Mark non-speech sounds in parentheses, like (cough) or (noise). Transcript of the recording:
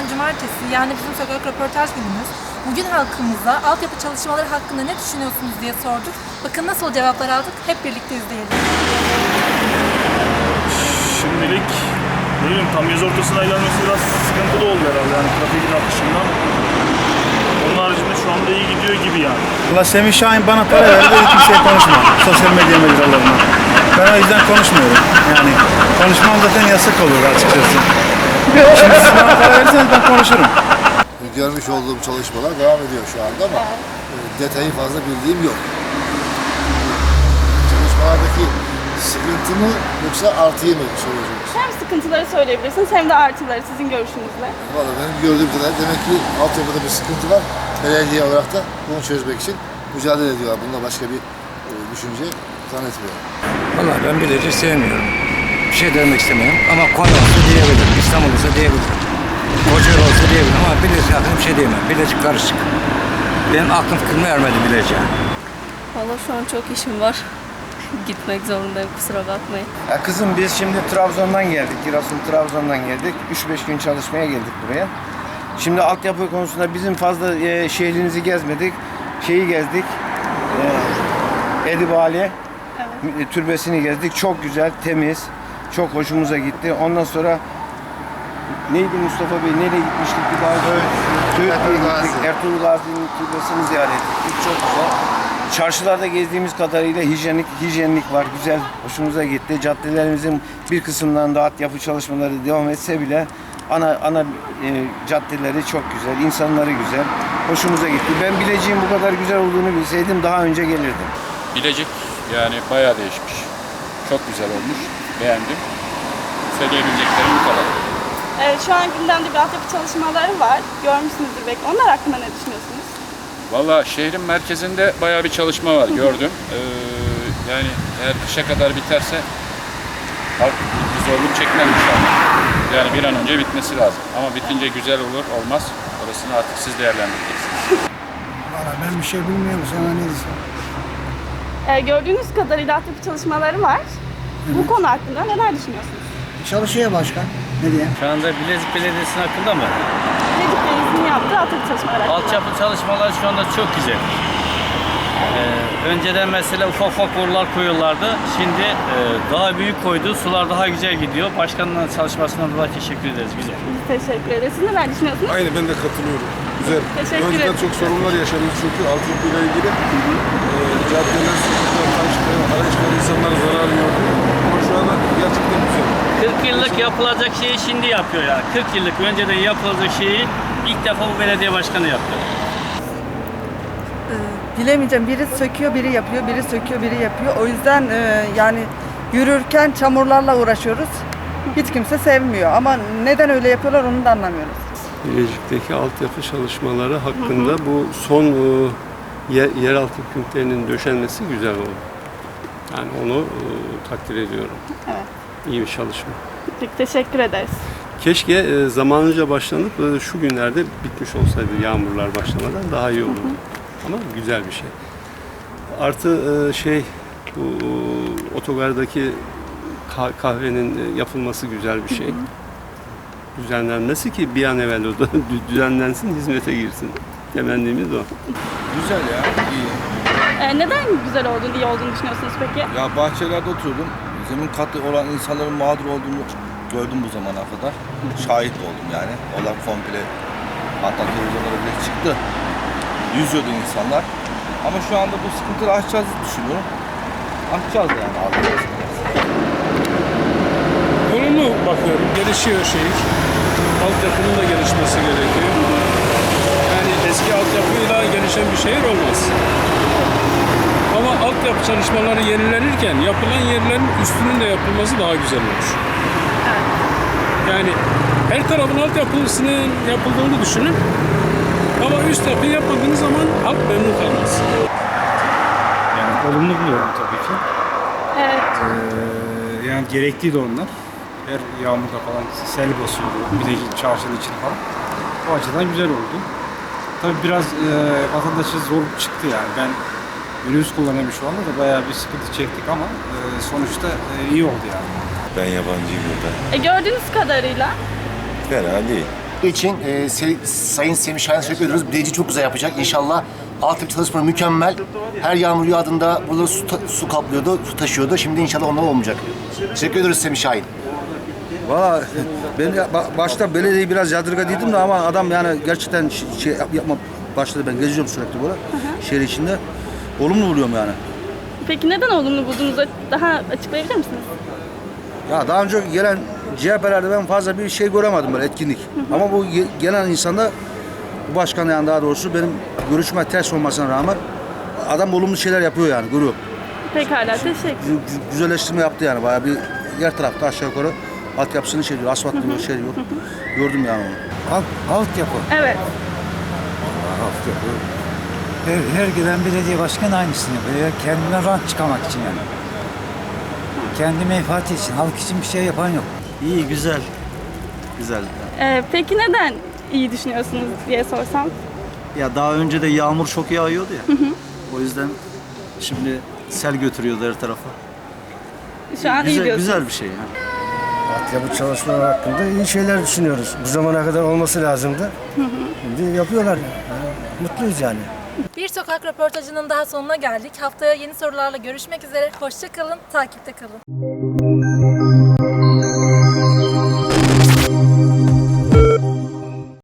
günlerden cumartesi yani bizim sokak röportaj günümüz. Bugün halkımıza altyapı çalışmaları hakkında ne düşünüyorsunuz diye sorduk. Bakın nasıl cevaplar aldık hep birlikte izleyelim. Şimdilik ne bileyim tam yaz ortasına ilerlemesi biraz sıkıntılı oldu herhalde yani trafiğin akışından. Onun haricinde şu anda iyi gidiyor gibi yani. Valla Semih Şahin bana para verdi dedi kimseye konuşma. Sosyal medya mecralarına. Ben o yüzden konuşmuyorum. Yani konuşmam zaten yasak olur açıkçası. Şimdi siz bana para verirseniz ben konuşurum. görmüş olduğum çalışmalar devam ediyor şu anda ama e, detayı fazla bildiğim yok. Çalışmalardaki sıkıntı mı yoksa artıyı mı soruyorsunuz? Hem sıkıntıları söyleyebilirsiniz hem de artıları sizin görüşünüzle. Valla benim gördüğüm kadar demek ki altyapıda bir sıkıntı var. Belediye olarak da bunu çözmek için mücadele ediyorlar. Bunda başka bir e, düşünce zannetmiyorum. Valla ben Bilecik'i sevmiyorum. Bir şey demek istemiyorum ama Konya olsa diyebilirim, İstanbul olsa diyebilirim. Kocaeli olsa diyebilirim ama Bilecik hakkında bir şey diyemem. Bilecik karışık. Benim aklım fikrim ermedi Bilecik'e. Valla şu an çok işim var. (laughs) Gitmek zorundayım kusura bakmayın. Ya kızım biz şimdi Trabzon'dan geldik. Giresun Trabzon'dan geldik. 3-5 gün çalışmaya geldik buraya. Şimdi altyapı konusunda bizim fazla e, şehrinizi gezmedik. Şeyi gezdik. E, Edibali e, türbesini gezdik. Çok güzel, temiz. Çok hoşumuza gitti. Ondan sonra neydi Mustafa Bey? Nereye gitmiştik bir daha? Söğüt'e Ertuğrul. Gazi. Ertuğrul Gazi'nin türbesini ziyaret ettik. Çok güzel. Çarşılarda gezdiğimiz kadarıyla hijyenik hijyenlik var. Güzel, hoşumuza gitti. Caddelerimizin bir kısımdan da altyapı çalışmaları devam etse bile ana ana e, caddeleri çok güzel, insanları güzel. Hoşumuza gitti. Ben Bilecik'in bu kadar güzel olduğunu bilseydim daha önce gelirdim. Bilecik yani bayağı değişmiş. Çok güzel olmuş. Beğendim. Söyleyebileceklerim bu kadar. Evet şu an gündemde bir altyapı çalışmaları var. Görmüşsünüzdür belki. Onlar hakkında ne düşünüyorsunuz? Valla şehrin merkezinde bayağı bir çalışma var gördüm. (laughs) Ee, yani eğer kışa kadar biterse halk bir zorluk çekmez inşallah. Yani bir an önce bitmesi lazım. Ama bitince güzel olur olmaz. Orasını artık siz değerlendireceksiniz. (laughs) Valla ben bir şey bilmiyorum sana ne diyeceğim. Ee, gördüğünüz kadarıyla altyapı çalışmaları var. Bu konu hakkında neler düşünüyorsunuz? Çalışıyor başkan. Ne diyeyim? Şu anda Bilezik Belediyesi'nin hakkında mı? Bilecik Belediyesi'nin yaptığı altyapı çalışmaları hakkında. Altyapı çalışmaları şu anda çok güzel. Ee, önceden mesela ufak ufak borular koyuyorlardı. Şimdi e, daha büyük koydu. Sular daha güzel gidiyor. Başkanın çalışmasından dolayı teşekkür ederiz. Güzel. Biz teşekkür ederiz. Siz neler düşünüyorsunuz? Aynı ben de katılıyorum. Güzel. Teşekkür Önceden ederim. çok sorunlar yaşadık çünkü altyapıyla ilgili. Ee, caddeler, sokaklar, taşlar, araçlar insanlara zarar gördü. Ama şu anda gerçekten güzel. 40 yıllık yapılacak şeyi şimdi yapıyor ya. 40 yıllık önceden yapılacak şeyi ilk defa bu belediye başkanı yaptı. Bilemeyeceğim. Biri söküyor, biri yapıyor, biri söküyor, biri yapıyor. O yüzden e, yani yürürken çamurlarla uğraşıyoruz. Hiç kimse sevmiyor ama neden öyle yapıyorlar onu da anlamıyoruz. Bilecik'teki altyapı çalışmaları hakkında bu son e, yer, yeraltı künklerinin döşenmesi güzel oldu. Yani onu e, takdir ediyorum. Evet. İyi bir çalışma. Peki, teşekkür ederiz. Keşke e, zamanınca başlanıp e, şu günlerde bitmiş olsaydı yağmurlar başlamadan daha iyi olurdu. Ama güzel bir şey. Artı e, şey bu otogardaki ka- kahvenin e, yapılması güzel bir şey. Düzenlenmesi ki bir an evvel o da (laughs) dü- düzenlensin, hizmete girsin. Temennimiz o. Güzel ya, iyi. Ee, neden güzel olduğunu, iyi olduğunu düşünüyorsunuz peki? Ya bahçelerde oturdum. Zemin katı olan insanların mağdur olduğunu gördüm bu zamana kadar. Şahit oldum yani. Onlar komple hatta televizyonlara bile çıktı. Yüzüyordu insanlar. Ama şu anda bu sıkıntıları aşacağız düşünüyorum. Aşacağız yani. Aşacağız. Olumlu bakıyorum. Gelişiyor şehir. Altyapının da gelişmesi gerekiyor. Yani eski altyapıyla gelişen bir şehir olmaz. Ama altyapı çalışmaları yenilenirken yapılan yerlerin üstünün de yapılması daha güzel olur. Yani her tarafın altyapısının yapıldığını düşünün. Ama üst yapı yapmadığınız zaman halk memnun kalmaz. Yani olumlu buluyorum tabii ki. Evet. Ee, yani gerektiği de onlar. Her yağmurda falan sel basıyordu. Bir de çarşının içine falan. O açıdan güzel oldu. Tabii biraz e, vatandaşa zor çıktı yani. Ben minibüs kullanıyorum şu anda da bayağı bir sıkıntı çektik ama e, sonuçta e, iyi oldu yani. Ben yabancıyım burada. E, gördüğünüz kadarıyla Fena değil. için e, Se- Sayın Semih Şahin'e teşekkür ediyoruz. Bileci çok güzel yapacak. İnşallah altyapı çalışmaları mükemmel. Her yağmur yağdığında burada su, ta- su kaplıyordu, su taşıyordu. Şimdi inşallah onlar olmayacak. Teşekkür ediyoruz Semih Şahin. Valla ben ya- ba- başta belediyeyi biraz yadırgadıydım da ama adam yani gerçekten ş- şey yap- yapma başladı. Ben geziyorum sürekli böyle şehir içinde. Olumlu buluyorum yani. Peki neden olumlu bulduğunuzu daha açıklayabilir misiniz? Ya daha önce gelen CHP'lerde ben fazla bir şey göremedim böyle etkinlik. Ama bu ge- gelen insanda bu başkan yani daha doğrusu benim görüşme ters olmasına rağmen adam olumlu şeyler yapıyor yani görüyorum. Pekala, teşekkür Gü- gü- Güzelleştirme yaptı yani bayağı bir yer tarafta aşağı yukarı altyapısını şey diyor, asfalt diyor, şey diyor. Gördüm yani onu. Alt, altyapı. Evet. Altyapı. Her, her gelen belediye başkanı aynısını yapıyor. Ya Kendine rant çıkarmak için yani. Kendi menfaati için, halk için bir şey yapan yok. İyi, güzel. Güzel. Ee, peki neden iyi düşünüyorsunuz diye sorsam? Ya daha önce de yağmur çok yağıyordu ya. O yüzden şimdi sel götürüyordu her tarafa. Şu an iyi güzel, diyorsunuz. güzel bir şey. Yani. Altyapı çalışmaları hakkında iyi şeyler düşünüyoruz. Bu zamana kadar olması lazımdı. Şimdi yapıyorlar. Yani mutluyuz yani. Bir sokak röportajının daha sonuna geldik. Haftaya yeni sorularla görüşmek üzere. Hoşça kalın, takipte kalın.